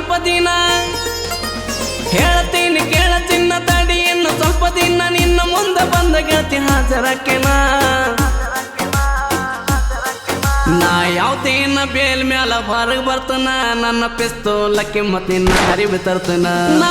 ಸ್ವಲ್ಪ ದಿನ. ಹೇಳ್ತೀನಿ ಕೇಳ ಚಿನ್ನ ತಡಿ ಇನ್ನು ಸ್ವಲ್ಪ ದಿನ. ನಿನ್ನ ಮುಂದೆ ಬಂದ ಗೆಳತಿ ಹಾಜರಕ್ಕೆ ನಾ. ಯಾವತಿನ ಬೇಲ್ ಮ್ಯಾಲ ಹೊರಗೆ ಬರ್ತನ. ನನ್ನ ಪಿಸ್ತೋಲಕ್ಕೆ ಮತ್ತಿನ್ನ ಅರಿವು ತರ್ತನ. ನಾ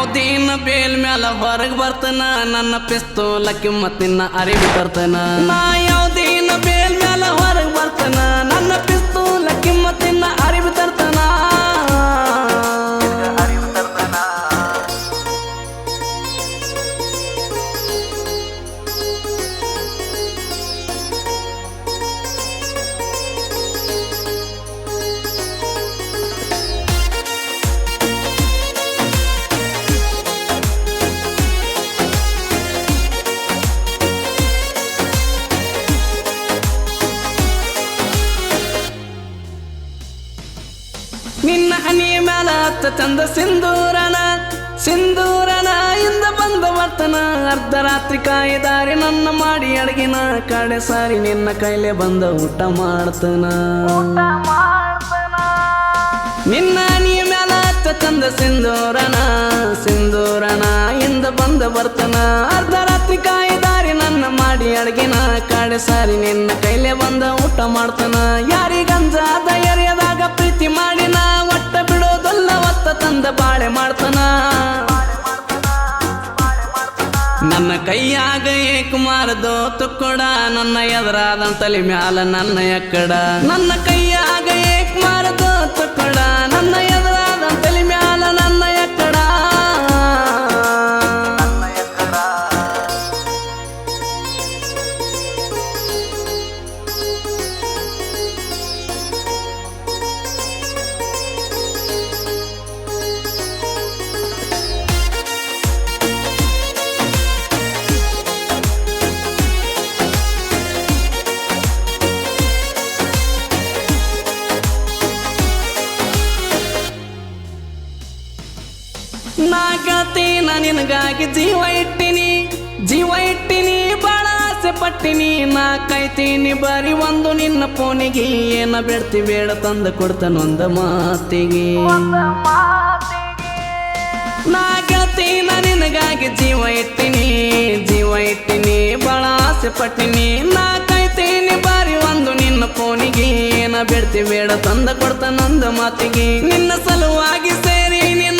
ನಾ ಯಾವ್ದೇನ ಬೇಲ್ ಮ್ಯಾಲ ಹೊರಗ್ ಬರ್ತನ, ನನ್ನ ಪಿಸ್ತೂಲ ಕಿಮ್ಮತ್ತಿನ ಅರಿವು ತರ್ತನ. ನಾ ಯಾವ್ದೇನ ಬೇಲ್ ಮ್ಯಾಲ ಹೊರಗ್ ಬರ್ತನ, ನನ್ನ ಪಿಸ್ತೂಲ ಕಿಮ್ಮತ್ತಿನ ಅರಿವು ತರ್ತನ. ನಿನ್ನ ಹನಿಯ ಮ್ಯಾಲ ಹತ್ತ ಚಂದ ಸಿಂಧೂರನ ಸಿಂಧೂರನ ಇಂದ ಬಂದ ಬರ್ತನ ಅರ್ಧರಾತ್ರಿ ಕಾಯಿದಾರಿ ನನ್ನ ಮಾಡಿ ಅಡಗಿನ ಕಡೆ ಸಾರಿ ನಿನ್ನ ಕೈಲೆ ಬಂದ ಊಟ ಮಾಡ್ತನ. ನಿನ್ನ ಹನಿಯ ಮ್ಯಾಲ ಹತ್ತ ಚಂದ ಸಿಂಧೂರನ ಸಿಂಧೂರನ ಇಂದ ಬಂದ ಬರ್ತನ ಅರ್ಧರಾತ್ರಿ ಕಾಯಿದಾರಿ ನನ್ನ ಮಾಡಿ ಅಡಗಿನ ಕಡೆ ಸಾರಿ ನಿನ್ನ ಕೈಲೆ ಬಂದ ಊಟ ಮಾಡ್ತನ. ಯಾರಿಗಂಜಾದ ಕೈಯಾಗ ಏಕುಮಾರದು ತುಕ್ಕೊಡ ನನ್ನ ಎದುರಾದ ತಲೆ ಮ್ಯಾಲ ನನ್ನ ಎಕ್ಕಡ. ನನ್ನ ಕೈಯಾಗ ಏಕುಮಾರದು ತುಕ್ಕೊಡ ನನ್ನ ಎದುರಾದ ನಾ ಗೆಳತೀನ ನಿನಗಾಗಿ ಜೀವ ಇಟ್ಟಿನಿ ಜೀವ ಇಟ್ಟಿನಿ ಬಾಳ ಆಸೆ ಪಟ್ಟಿನಿ. ನಾ ಕಾಯ್ತೀನಿ ಬರೀ ಒಂದು ನಿನ್ನ ಫೋನಿಗೆ ಏನ ಬೇಡ್ತಿ ಬೇಡ ತಂದ ಕೊಡ್ತಾನೊಂದ ಮಾತಿಗೆ. ಮಾತಿಗೆ. ನಾ ಗೆಳತೀನ ನಿನಗಾಗಿ ಜೀವ ಇಟ್ಟಿನಿ ಜೀವ ಇಟ್ಟಿನಿ ಬಾಳ ಆಸೆ ಪಟ್ಟಿನಿ. ನಾ ಕಾಯ್ತೀನಿ ಬಾರಿ ಒಂದು ನಿನ್ನ ಫೋನಿಗೆ ಏನ ಬೇಡ್ತಿ ಬೇಡ ತಂದ ಕೊಡ್ತಾನೊಂದ ಮಾತಿಗೆ. ನಿನ್ನ ಸಲುವಾಗಿ ಸೇರಿ ನಾನು ಜೇಲ